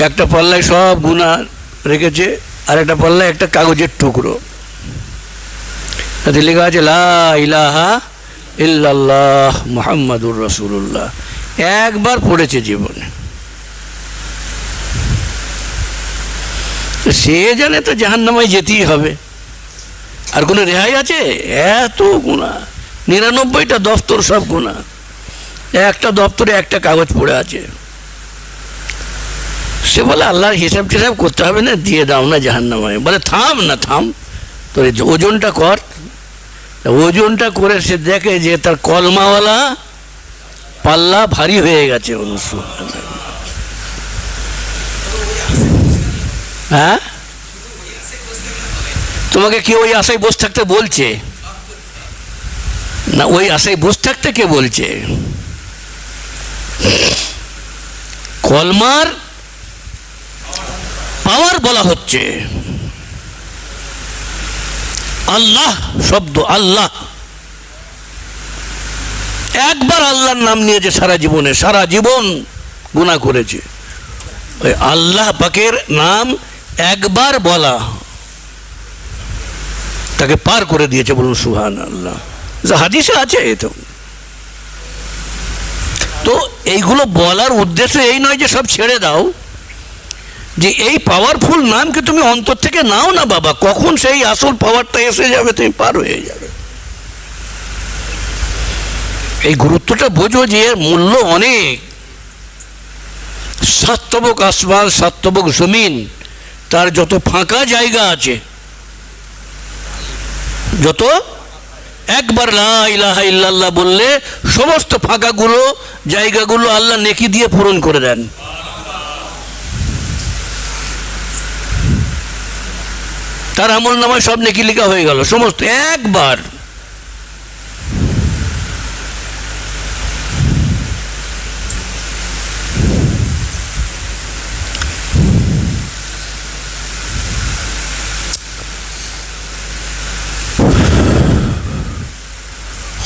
একটা পাল্লায় সব গুণা রেখেছে, আর একটা পাল্লায় একটা কাগজের টুকরো। তাতে লেখা আছে, লা ইলাহা ইল্লাল্লাহ মোহাম্মদুর রসুল্লাহ একবার পড়েছে জীবনে। সে জানে তো জাহান্নামায় যেতেই হবে। আর কোনো রেহাই আছে? এত গুণা। নিরানব্বইটা দপ্তর সব গুণা। একটা দপ্তরে একটা কাগজ পড়ে আছে। সে বলে, আল্লাহর হিসাব টিসাব করতে হবে না, দিয়ে দাও না জাহান্নামায় বলে, থাম না, থাম। তোর ওজনটা কর। ওজনটা করে সে দেখে যে তার কলমাওয়ালা পাল্লা ভারী হয়ে গেছে হ্যাঁ? তোমাকে কি ওই আশায় বসে থাকতে বলছে? না, ওই আশায় বসে থাকতে কে বলছে? কলমার পাওয়ার বলা হচ্ছে। আল্লাহ শব্দ আল্লাহ। একবার আল্লাহর নাম নিয়েছে সারা জীবনে, সারা জীবন গুণা করেছে। ওই আল্লাহ পাকের নাম একবার বলা, তাকে পার করে দিয়েছে বলুন সুহান আল্লাহ হাদিসে আছে তো। তো এইগুলো বলার উদ্দেশ্য এই নয় যে সব ছেড়ে দাও। যে এই পাওয়ারফুল নামকে তুমি অন্তর থেকে নাও না বাবা, কখন সেই আসল পাওয়ারটা এসে যাবে, তুমি পার হয়ে যাবে। এই গুরুত্বটা বোঝো যে এর মূল্য অনেক। সাত্তবক আসমান, সাত্তবক জমিন, তার যত ফাঁকা জায়গা আছে, যত একবার লা ইলাহা ইল্লাল্লাহ বললে, সমস্ত ফাঁকাগুলো, জায়গাগুলো আল্লাহ নেকি দিয়ে পূরণ করে দেন। তার আমল নামায় সব নেকি লেখা হয়ে গেল সমস্ত একবার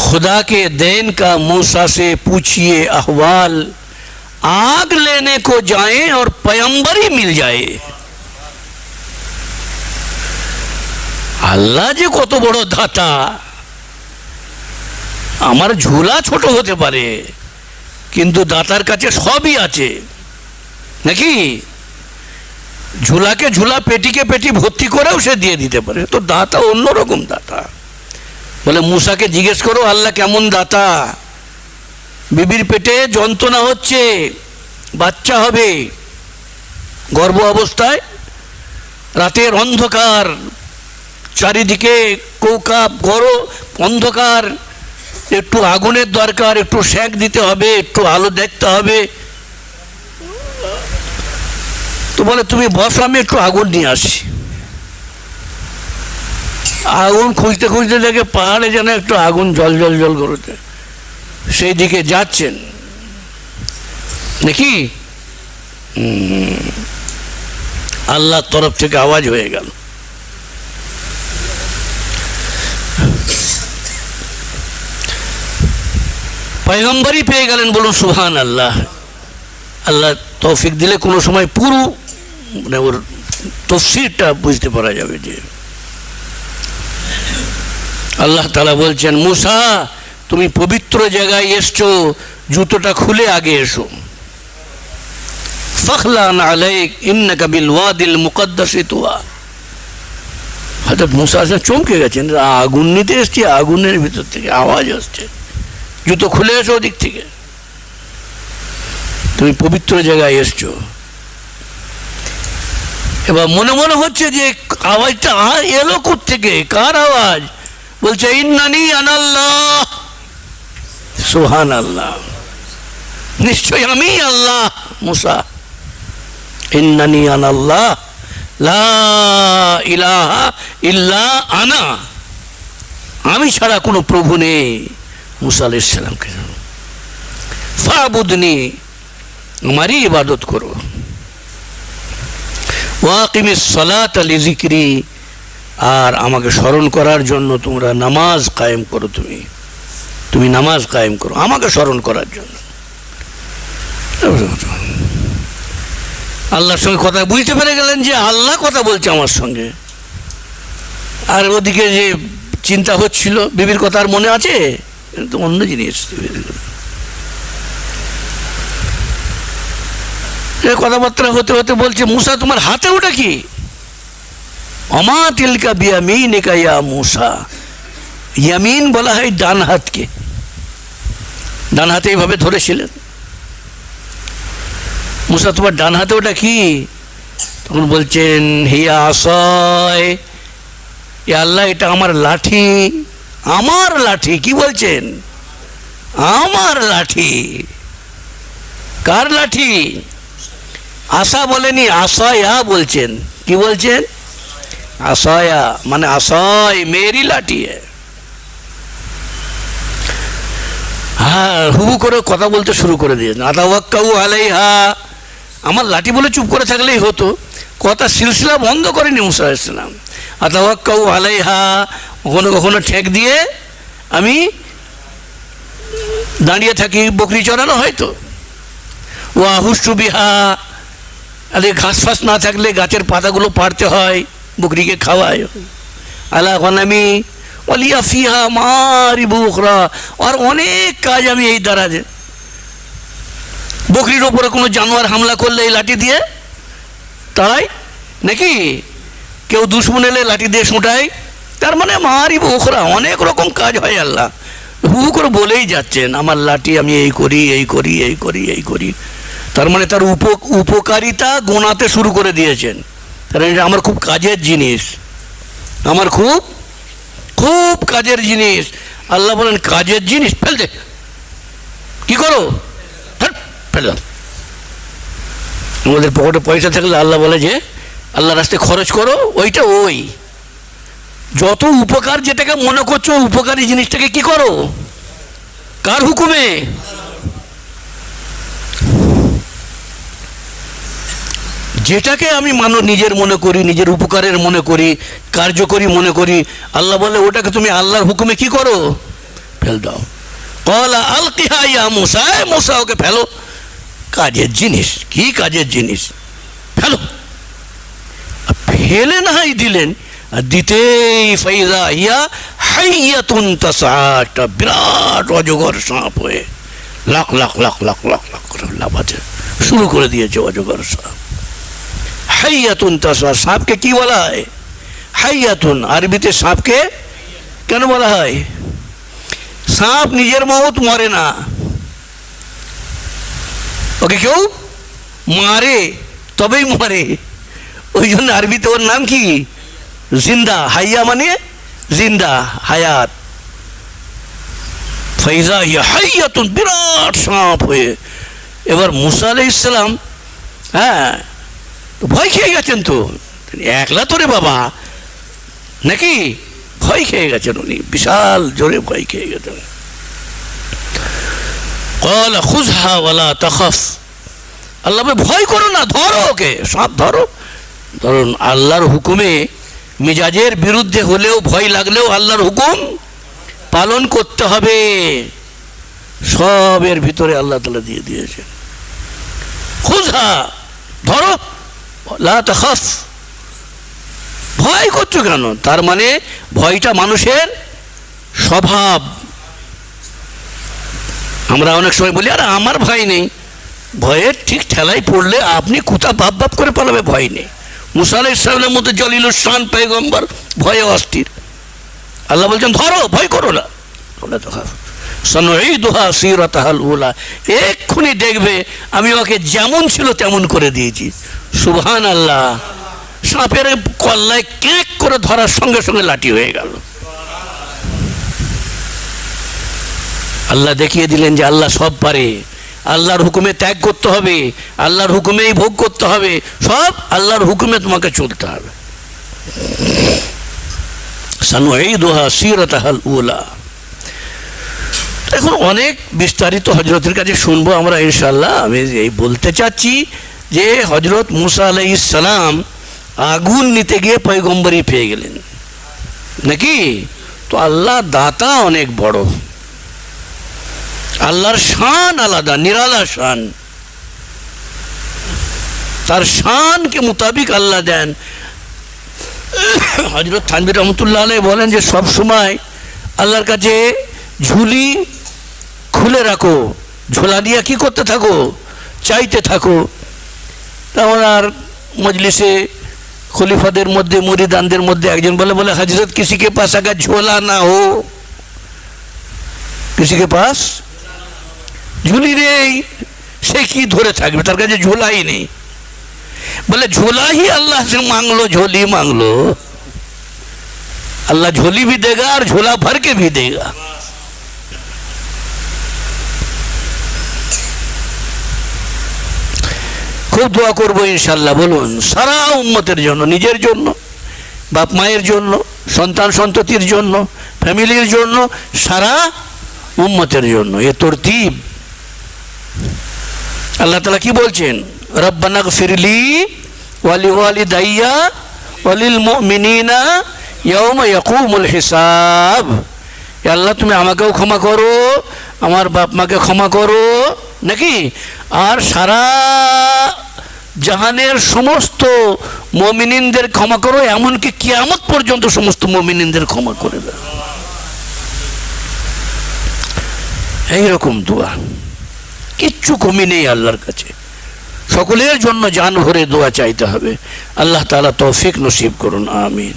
खुदा के देन का मूसा से पूछिए अहवाल आग लेने को जाएं और पैम्बर ही मिल जाए আল্লাহ যে কত বড় দাতা। আমার ঝুলা ছোট হতে পারে, কিন্তু দাতার কাছে সবই আছে। নাকি? ঝুলাকে ঝুলা, পেটিকে পেটি ভর্তি করেও সে দিয়ে দিতে পারে। তো দাতা অন্যরকম দাতা। বলে, মুসাকে জিজ্ঞেস করো, আল্লাহ কেমন দাতা? বিবির পেটে যন্ত্রণা হচ্ছে, বাচ্চা হবে। গর্ভ অবস্থায় রাতের অন্ধকার চারিদিকে কৌকাপ গরো অন্ধকার। একটু আগুনের দরকার, একটু সেঁক দিতে হবে, একটু আলো দেখতে হবে। তো বলে, তুমি বসো, আমি একটু আগুন নিয়ে আসি আগুন খুঁজতে খুঁজতে দেখে পাহাড়ে যেন একটু আগুন জল জল জল করতে সেই দিকে যাচ্ছেন। নাকি। আল্লাহর তরফ থেকে আওয়াজ হয়ে গেল। পয়গম্বরই পেয়ে গেলেন বলুন সুহান আল্লাহ আল্লাহ তৌফিক দিলে কোনো সময় পুরো মানে ওর তফসিরটা বুঝতে পারা যাবে যে। আল্লাহ তালা বলছেন, মুসা, তুমি পবিত্র জায়গায় এসছো, জুতোটা খুলে আগে এসো। ফখলান আলাইক, ইন্নাকা বিল ওয়াদিল মুকদ্দাসি তুয়া। হয়তো মুসা চমকে গেছেন, আগুন নিতে এসছি, আগুনের ভিতর থেকে আওয়াজ আসছে। জুতো খুলে এসো ওদিক থেকে। তুমি পবিত্র জায়গায় এসছো। এবার মনে মনে হচ্ছে যে আওয়াজটা আর এলো থেকে কার আওয়াজ? বলছে, ইন্নানি আনাল্লাহ। সোহান আল্লাহ নিশ্চয় আমি আল্লাহ, মুসা। ইন্নানি আনাল্লাহ, লা ইলাহা ইল্লা আনা। আমি ছাড়া কোনো প্রভু নেই। মুসা আলাইসালামকে ফাবুদনি, আমারই ইবাদত করো। ওয়াকিমিস সালাত আলি জিক্রি আর আমাকে স্মরণ করার জন্য তোমরা নামাজ কায়েম করো তুমি। তুমি নামাজ কায়েম করো, আমাকে স্মরণ করার জন্য। আল্লাহর সঙ্গে কথা বুঝতে পেরে গেলেন যে আল্লাহ কথা বলছে আমার সঙ্গে। আর ওদিকে যে চিন্তা হচ্ছিল, বিবির কথা আর মনে আছে? এটা তো অন্য জিনিস কথাবার্তা হতে হতে বলছে মুসা তোমার হাতে ওটা কি অমা তিলকা বিয়ামিন ইয়া মুসা ইয়ামিন বলা হয় ডান হাতকে ডান হাতে এইভাবে ধরেছিলেন মুসা তোমার ডান হাতে ওটা কি তখন বলছেন হিয়া আশয় আল্লাহ এটা আমার লাঠি আমার লাঠি, কি বলছেন? আমার লাঠি। কার লাঠি? আশা বলেনি, আশয়া বলছেন। কি বলছেন? আশয়া মানে আশয়, মেরি লাঠি হ্যাঁ হুবু করে কথা বলতে শুরু করে দিয়েছেন। আদাওয়াক্কাউ আলাইহা। আমার লাঠি বলে চুপ করে থাকলেই হতো। কথা সিলসিলা বন্ধ করেনি মুসা ইসলাম আদাওয়াক্কাউ আলাইহা, কখনো কখনো ঠেক দিয়ে আমি দাঁড়িয়ে থাকি বকরি চড়ানো হয়তো। ও আহুষ্টু বিহা, আরে ঘাস ফাস না থাকলে গাছের পাতাগুলো পাড়তে হয়, বকরিকে খাওয়ায়। আলা এখন গনামি অলিয়া ফিহা মারি বুকরা আর অনেক কাজ আমি এই দ্বারা যে বকরির ওপরে কোনো জানোয়ার হামলা করলে এই লাঠি দিয়ে তারাই নাকি? কেউ দুশ্মন এলে লাঠি দিয়ে শোঁটায় তার মানে মারি ওখরা অনেক রকম কাজ হয় আল্লাহ। হু করে বলেই যাচ্ছেন আমার লাঠি আমি এই করি এই করি এই করি এই করি। তার মানে তার উপ উপকারিতা গোনাতে শুরু করে দিয়েছেন। মানে এটা আমার খুব কাজের জিনিস। আমার খুব খুব কাজের জিনিস। আল্লাহ বলেন কাজের জিনিস ফেল দে কি করো? হ্যাট, ফেলে দাও আমাদের পকেটে পয়সা থাকলে আল্লাহ বলে যে আল্লাহ রাস্তায় খরচ করো, ওইটা ওই। যত উপকার যেটাকে মনে করছ উপকারী জিনিসটাকে কি করো? কার হুকুমে? যেটাকে আমি মানো, নিজের মনে করি, নিজের উপকারের মনে করি, কার্যকরী মনে করি, আল্লাহ বলে ওটাকে তুমি আল্লাহর হুকুমে কি করো? ফেল দাও। কলা আল কিহাইয়া মশা মশা ওকে ফেলো। কাজের জিনিস? কি কাজের জিনিস? ফেলো। ফেলে নাই দিলেন, আর দিতেই ফাইজা ইয়া হাইয়াতুন তাসা একটা বিরাট অজগর সাপ হয়ে লাখ লাখ লাখ লাখ লাখ লাখ করে লাফাতে শুরু করে দিয়েছে অজগর সাপ। হাইয়াতুন তাসা সাপকে কি বলা হয়? হাইয়াতুন, আরবিতে সাপকে কেন বলা হয়? সাপ নিজের মত মরে না। ওকে কেউ? মারে, তবেই মরে। ওই জন্য আরবিতে ওর নাম কি? জিন্দা, হাইয়া মানে জিন্দা, হায়াত। ফাইজা হিয়া হাইয়াতুন, বিরাট সাপ হয়ে। এবার মুসা আলাই ইসলাম হ্যাঁ ভয় খেয়ে গেছেন তো। একলা তোরে বাবা। নাকি? ভয় খেয়ে গেছেন উনি, বিশাল জোরে ভয় খেয়ে গেছেন। কল খুজহা ওয়ালা তখফ আল্লাহ ভয় করো না, ধরো ওকে। সাপ ধরো। ধরুন, আল্লাহর হুকুমে মেজাজের বিরুদ্ধে হলেও ভয় লাগলেও আল্লাহর হুকুম পালন করতে হবে। সবের ভিতরে আল্লাহ তালা দিয়ে দিয়েছে। খুজহা ধরো, লা তখফ। ভয় করছ কেন? তার মানে ভয়টা মানুষের স্বভাব। আমরা অনেক সময় বলি, আরে, আমার ভয় নেই। ভয়ের ঠিক ঠেলাই পড়লে আপনি কোথা ভাব ভাব করে পালাবে, ভয় নেই। মুসাল ইসলামের মধ্যে জলিল শান পেগম্বর ভয়ে অস্থির। আল্লাহ বলছেন, ধরো, ভয় করো না। ওটা তো দোহা উলা। এক্ষুনি দেখবে, আমি ওকে যেমন ছিল তেমন করে দিয়েছি। সুবহান আল্লাহ সাপের কল্লায় ক্যাঁক করে ধরার সঙ্গে সঙ্গে লাঠি হয়ে গেল। আল্লাহ দেখিয়ে দিলেন যে আল্লাহ সব পারে। আল্লাহর হুকুমে ত্যাগ করতে হবে, আল্লাহর হুকুমেই ভোগ করতে হবে, সব আল্লাহর হুকুমে তোমাকে চলতে হবে। এখন অনেক বিস্তারিত হজরতের কাছে শুনব আমরা ইনশাল্লাহ আমি এই বলতে চাচ্ছি যে হজরত মুসা সালাম আগুন নিতে গিয়ে পয়গম্বরই পেয়ে গেলেন। নাকি? তো আল্লাহ দাতা অনেক বড়। আল্লাহর শান আলাদা নিরালা শান তার শানকে মোতাবিক আল্লাহ দেন হজরত থানবির রহমতুল্লাহ আলাই বলেন যে সব সময় আল্লাহর কাছে ঝুলি খুলে রাখো ঝোলা দিয়ে কি করতে থাকো চাইতে থাকো তেমন আর মজলিসে খলিফাদের মধ্যে মুরিদানদের মধ্যে একজন বলে বলে হজরত किसी के पास अगर झोला ना हो किसी के पास ঝুলি নেই সে কি ধরে থাকবে তার কাছে ঝোলাই নেই বলে झोला ही अल्लाह से मांग लो झोली मांग लो अल्लाह झोली भी देगा और झोला भर के भी देगा খুব দোয়া করবো ইনশাল্লাহ বলুন সারা উম্মতের জন্য নিজের জন্য বাপ মায়ের জন্য সন্তান সন্ততির জন্য ফ্যামিলির জন্য সারা উম্মতের জন্য এ তরতিব আল্লাহ তালা কি বলছেন? রব্বানাক ফিরলি ওয়ালি ওয়ালি দাইয়া ওয়ালিল মিনিনা ইয়ৌমা ইয়াকুমুল হিসাব। আল্লাহ, তুমি আমাকেও ক্ষমা করো, আমার বাপ মাকে ক্ষমা করো, নাকি? আর সারা জাহানের সমস্ত মমিনিনদের ক্ষমা করো, এমনকি কিয়ামত পর্যন্ত সমস্ত মমিনিনদের ক্ষমা করে দাও। এইরকম দোয়া। কিচ্ছু কমি নেই আল্লাহর কাছে। সকলের জন্য জান ভরে দোয়া চাইতে হবে। আল্লাহ তালা তৌফিক নসিব করুন, আমিন।